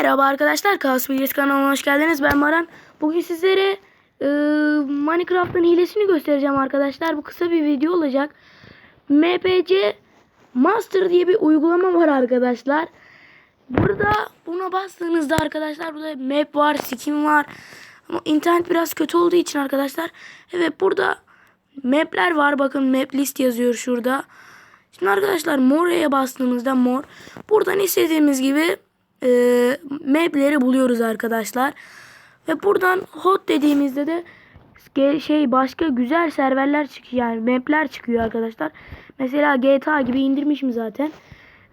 Merhaba arkadaşlar, Kaos Bilgisi kanalına hoş geldiniz. Ben Baran. Bugün sizlere e, Minecraft'ın hilesini göstereceğim arkadaşlar. Bu kısa bir video olacak. MPC Master diye bir uygulama var arkadaşlar. Burada buna bastığınızda arkadaşlar burada map var, skin var. Ama internet biraz kötü olduğu için arkadaşlar. Evet burada mapler var. Bakın map list yazıyor şurada. Şimdi arkadaşlar mor'e bastığımızda mor. Buradan istediğimiz gibi e, mapleri buluyoruz arkadaşlar. Ve buradan hot dediğimizde de şey başka güzel serverler çıkıyor yani mapler çıkıyor arkadaşlar. Mesela GTA gibi indirmişim zaten.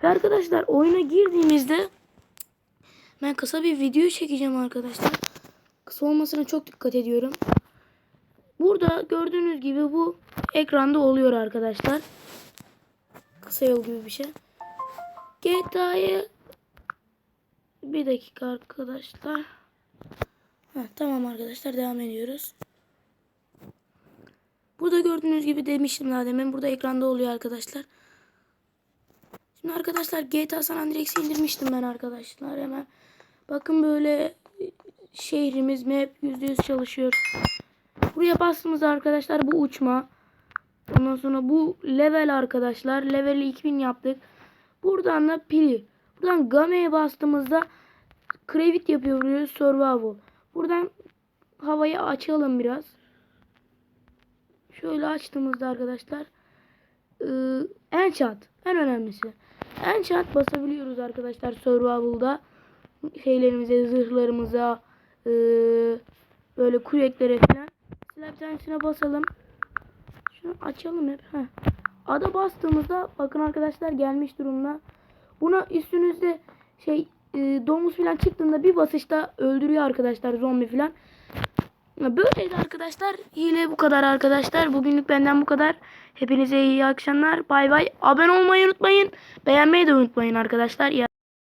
Ve arkadaşlar oyuna girdiğimizde ben kısa bir video çekeceğim arkadaşlar. Kısa olmasına çok dikkat ediyorum. Burada gördüğünüz gibi bu ekranda oluyor arkadaşlar. Kısa yol gibi bir şey. GTA'yı bir dakika arkadaşlar. Heh, tamam arkadaşlar devam ediyoruz. Burada gördüğünüz gibi demiştim daha demin. Burada ekranda oluyor arkadaşlar. Şimdi arkadaşlar GTA San Andreas'ı indirmiştim ben arkadaşlar. Hemen bakın böyle şehrimiz map %100 çalışıyor. Buraya bastığımızda arkadaşlar bu uçma. Ondan sonra bu level arkadaşlar. Level'i 2000 yaptık. Buradan da pili. Buradan game'ye bastığımızda Crevit yapıyoruz survival. Buradan havayı açalım biraz. Şöyle açtığımızda arkadaşlar ıı, enchant en önemlisi. Enchant basabiliyoruz arkadaşlar survival'da. Şeylerimize, zırhlarımıza, ıı, böyle küreklere falan. Mesela bir tanesine basalım. Şunu açalım hep. Heh. Ada bastığımızda bakın arkadaşlar gelmiş durumda. Buna üstünüzde şey e, domuz falan çıktığında bir basışta öldürüyor arkadaşlar zombi falan. Böyleydi arkadaşlar. Hile bu kadar arkadaşlar. Bugünlük benden bu kadar. Hepinize iyi akşamlar. Bay bay. Abone olmayı unutmayın. Beğenmeyi de unutmayın arkadaşlar. İyi